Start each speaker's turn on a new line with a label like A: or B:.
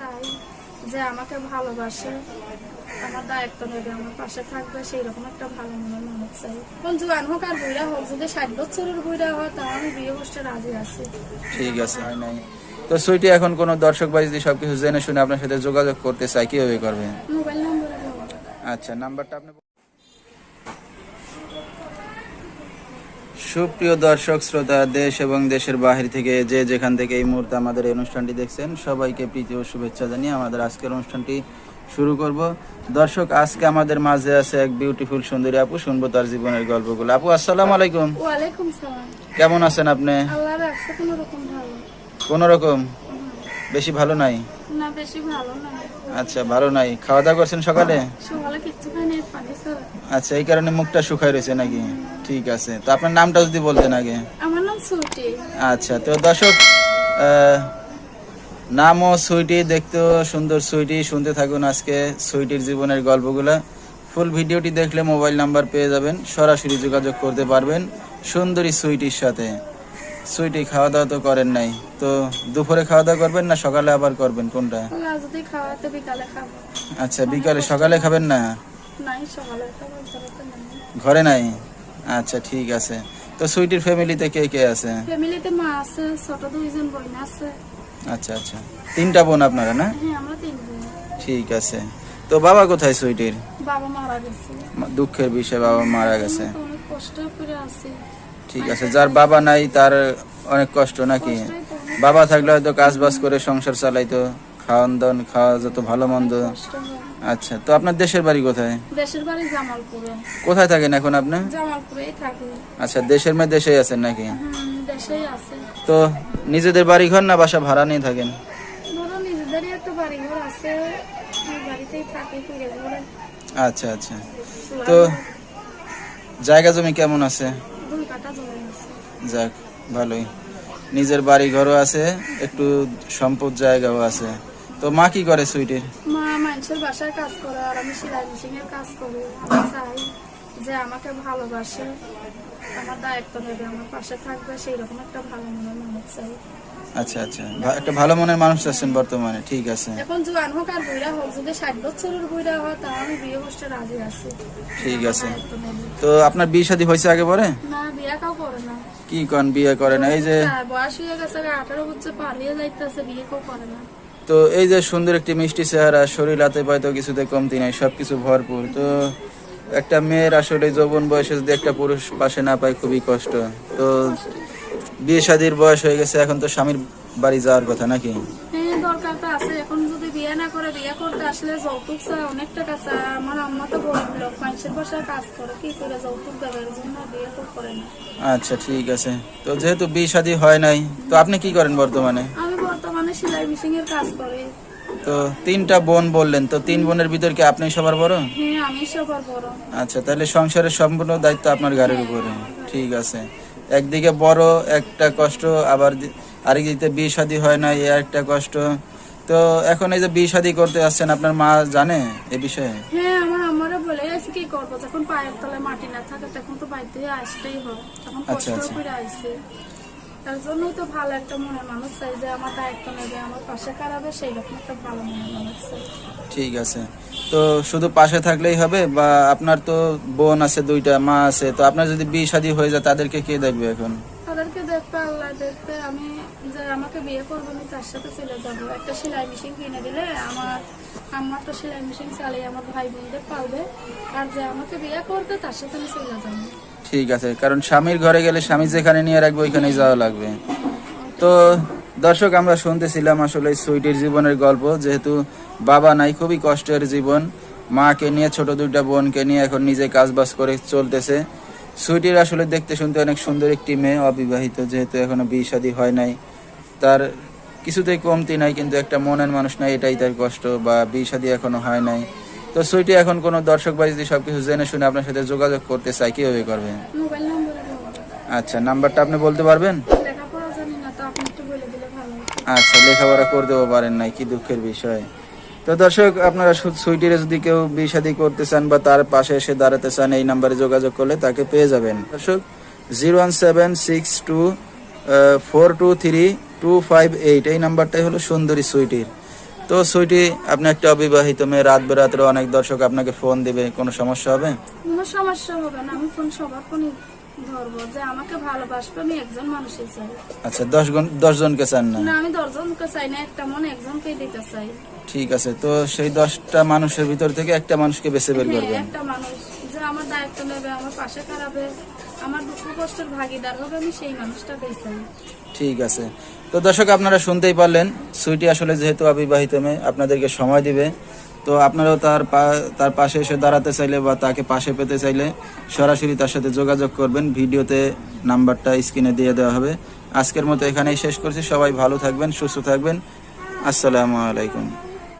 A: চাই যে আমাকে ভালোবাসে আমার দায়িত্ব নেবে আমার পাশে থাকবে সেই রকম একটা ভালো মনের মানুষ চাই। কোন জোয়ান হোক আর বুড়া হোক যদি ষাট বছরের বুড়া হয় তাও আমি বিয়ে করতে রাজি আছি।
B: ঠিক আছে হয় নাই। তো সুইটি এখন কোনো দর্শক বাড়ি যদি সবকিছু জেনে শুনে আপনার সাথে যোগাযোগ করতে চায় কীভাবে করবে
A: মোবাইল নম্বরে
B: আচ্ছা নাম্বারটা আপনি সুপ্রিয় দর্শক শ্রোতা দেশ এবং দেশের বাহির থেকে যে যেখান থেকে এই মুহূর্তে আমাদের এই অনুষ্ঠানটি দেখছেন সবাইকে প্রীতি ও শুভেচ্ছা জানিয়ে আমাদের আজকের অনুষ্ঠানটি শুরু করব। দর্শক আজকে আমাদের মাঝে আছে এক বিউটিফুল সুন্দরী আপু শুনব তার জীবনের গল্পগুলো। আপু আসসালামু আলাইকুম। কেমন আছেন আপনি?
A: কোন রকম
B: বেশি ভালো নাই?
A: না বেশি ভালো না
B: আচ্ছা ভালো নাই। খাওয়া দাওয়া করছেন সকালে?
A: সকালে কিচ্ছু খাই নাই পানি
B: আচ্ছা এই কারণে মুখটা শুকায় রয়েছে নাকি? ঠিক আছে। তো আপনার নামটা যদি বলতেন আগে।
A: আমার নাম
B: আচ্ছা তো দর্শক আহ, নামও সুইটি দেখতেও সুন্দর সুইটি। শুনতে থাকুন আজকে সুইটির জীবনের গল্পগুলা। ফুল ভিডিওটি দেখলে মোবাইল নাম্বার পেয়ে যাবেন। সরাসরি যোগাযোগ করতে পারবেন সুন্দরী সুইটির সাথে। সুইটি খাওয়া দাওয়া তো করেন নাই। তো দুপুরে খাওয়া দাওয়া করবেন না সকালে আবার করবেন? কোনটা? আচ্ছা বিকালে সকালে খাবেন না? ঘরে নাই। আচ্ছা ঠিক আছে। তো সুইটির ফ্যামিলিতে কে কে আছে?
A: ফ্যামিলিতে মা আছে ছোট দুইজন বোন আছে।
B: আচ্ছা আচ্ছা। তিনটা বোন আপনারা না?
A: হ্যাঁ আমরা তিন বোন।
B: ঠিক আছে। তো বাবা কোথায় সুইটির?
A: বাবা মারা গেছে।
B: দুঃখের বিষয় বাবা মারা গেছে।
A: অনেক কষ্ট করে আছি।
B: ঠিক আছে যার বাবা নাই তার অনেক কষ্ট নাকি? বাবা থাকলে হয়তো কাজ বাজ করে সংসার চালাইতো খাওয়ান দাওয়ান খাওয়া যত ভালো মন্দ। আচ্ছা তো আপনার দেশের বাড়ি কোথায়?
A: দেশের বাড়ি জামালপুরে।
B: কোথায় থাকেন এখন আপনি?
A: জামালপুরেই থাকি।
B: আচ্ছা দেশের মেয়ে দেশেই আছেন নাকি?
A: দেশেই আছে।
B: তো নিজেদের বাড়ি ঘর না বাসা ভাড়া নিয়ে থাকেন?
A: ধরো নিজেদেরই একটা বাড়ি ঘর আছে বাড়িতেই থাকি
B: আচ্ছা আচ্ছা। তো জায়গা জমি কেমন আছে? যাক, ভালোই। নিজের বাড়ি ঘরও আছে, একটু সম্পদ জায়গাও আছে। তো মা কি করে সুইটির
A: মা মানুষের বাসায় কাজ করে আর আমি সেলাই মেশিন এর কাজ করি। চাই যে আমাকে ভালোবাসে, আমার দায়িত্ব নেবে, আমার পাশে থাকবে সেই রকম একটা ভালো মনের মানুষ চাই।
B: আচ্ছা আচ্ছা। একটা ভালো মনের মানুষ আছেন বর্তমানে ঠিক আছে।
A: এখন জোয়ান হোক আর বুড়া হোক যদি ষাট বছরের বুড়া হয় তাও আমি বিয়ে করতে রাজি আছি।
B: ঠিক আছে। তো আপনার বিয়ে শাদী হয়েছে আগে পরে?
A: না বিয়ে কাউ করে না।
B: কি কন বিয়ে করে না? এই যে
A: বয়স হয়ে গেছে আঠারো বছর পার হয়ে যাইতেছে বিয়ে কেউ করে না।
B: তো এই যে সুন্দর একটি মিষ্টি চেহারা শরীর হাতে পাইতো কিছুতে কমতি নাই সবকিছু ভরপুর। তো একটা মেয়ের আসলে যৌবন বয়সে যদি একটা পুরুষ পাশে না পায় খুবই কষ্ট। তো বিয়ে শাদির বয়স হয়ে গেছে এখন তো স্বামীর বাড়ি যাওয়ার কথা নাকি?
A: হ্যাঁ দরকার তো আছে। এখন যদি বিয়ে না করে বিয়ে করতে আসলে যৌতুক চায় অনেক টাকা চায় আমার আম্মা তো গরিব লোক মানুষের বাসায় কাজ করে কি করে যৌতুক দেবে? জন্য বিয়ে তো করে না।
B: আচ্ছা ঠিক আছে। তো যেহেতু বিয়ে শাদী হয় নাই তো আপনি কি করেন বর্তমানে?
A: আমি বর্তমানে সেলাই মেশিন এর কাজ করি।
B: তো তিনটা বোন বললেন তো তিন বোনের ভিতর কি আপনি সবার বড়?
A: হ্যাঁ আমি সবার বড়।
B: আচ্ছা তাহলে সংসারের সম্পূর্ণ দায়িত্ব আপনার ঘরের উপরে। ঠিক আছে। একদিকে বড় একটা কষ্ট আবার আরেকদিকে বিয়ে শাদী হয় না এ একটা কষ্ট। তো এখন এই যে বিয়ে শাদী করতে আসছেন আপনার মা জানে এ বিষয়ে?
A: হ্যাঁ আমার আমারও বলে আছে কি করব? যখন পায়ের তলায় মাটি না থাকে তখন তো বাড়িতে আসতেই হয়। তখন
B: আচ্ছা,
A: কষ্ট
B: আচ্ছা।
A: করে আইসে। তার জন্যই তো ভালো একটা মনের মানুষ চাই যে আমার দায়িত্ব নেবে আমার পাশে কারাবে সেই রকম একটা ভালো মনের মানুষ চাই।
B: ঠিক আছে। তো শুধু পাশে থাকলেই হবে বা আপনার তো বোন আছে দুইটা মা আছে তো আপনার যদি বিয়ে শাদী হয়ে যায় তাদেরকে কে দেখবে এখন?
A: তাদেরকে দেখবে আল্লাহ দেখবে। আমি যে আমাকে বিয়ে করব আমি তার সাথে চলে যাব। একটা সেলাই মেশিন কিনে দিলে আমার আমার তো সেলাই মেশিন চালিয়ে আমার ভাই বোনদের পালবে। আর যে আমাকে বিয়ে করবে তার সাথে আমি চলে যাব।
B: ঠিক আছে, কারণ স্বামীর ঘরে গেলে স্বামী যেখানে নিয়ে রাখবে, ওইখানেই যাওয়া লাগবে। তো দর্শক, আমরা শুনতেছিলাম আসলে সুইটির জীবনের গল্প, যেহেতু বাবা নাই, খুবই কষ্টের জীবন। মাকে নিয়ে, ছোট দুইটা বোনকে নিয়ে এখন নিজে কাজবাজ করে চলতেছে। সুইটির আসলে দেখতে শুনতে অনেক সুন্দর একটি মেয়ে, অবিবাহিত, যেহেতু এখনও বিয়ে শাদী হয় নাই। তার কিছুতেই কমতি নাই, কিন্তু একটা মনের মানুষ নাই, এটাই তার কষ্ট, বা বিয়ে শাদী এখনও হয় নাই। তো সুইটি এখন কোনো দর্শক বাড়ি যদি সবকিছু জেনে শুনে আপনার সাথে যোগাযোগ করতে চায় কীভাবে করবে?
A: মোবাইল নম্বরে
B: আচ্ছা নাম্বারটা আপনি বলতে পারবেন? আচ্ছা লেখাপড়া করতেও পারেন নাই কি দুঃখের বিষয়। তো দর্শক আপনারা সুইটিরে যদি কেউ বিষাদি করতে চান বা তার পাশে এসে দাঁড়াতে চান এই নাম্বারে যোগাযোগ করলে তাকে পেয়ে যাবেন। দর্শক zero one seven six two four two three two five eight এই নাম্বারটাই হলো সুন্দরী সুইটির। তো সুইটি আপনি একটা অবিবাহিত মেয়ে রাত বেরাত্রে অনেক দর্শক আপনাকে ফোন দিবে কোনো সমস্যা হবে?
A: কোনো সমস্যা হবে না আমি ফোন সবার ফোনই ধরবো যে আমাকে ভালোবাসবে আমি একজন মানুষই চাই।
B: আচ্ছা দশ জন দশ জনকে চান না?
A: না আমি দশজনকে চাই না একটা মনে একজনকেই দিতে চাই।
B: ঠিক আছে তো সেই দশটা মানুষের ভিতর থেকে একটা মানুষকে বেছে বের
A: হ্যাঁ,
B: করবেন।
A: একটা মানুষ যে আমার দায়িত্ব নেবে আমার পাশে খারাপে
B: ঠিক আছে। তো দর্শক, আপনারা শুনতেই পারলেন সুইটি আসলে যেহেতু অবিবাহিত মেয়ে, আপনাদেরকে সময় দিবে। তো আপনারাও তার তার পাশে এসে দাঁড়াতে চাইলে বা তাকে পাশে পেতে চাইলে সরাসরি তার সাথে যোগাযোগ করবেন। ভিডিওতে নাম্বারটা স্ক্রিনে দিয়ে দেওয়া হবে। আজকের মতো এখানেই শেষ করছি। সবাই ভালো থাকবেন, সুস্থ থাকবেন। আসসালামু আলাইকুম।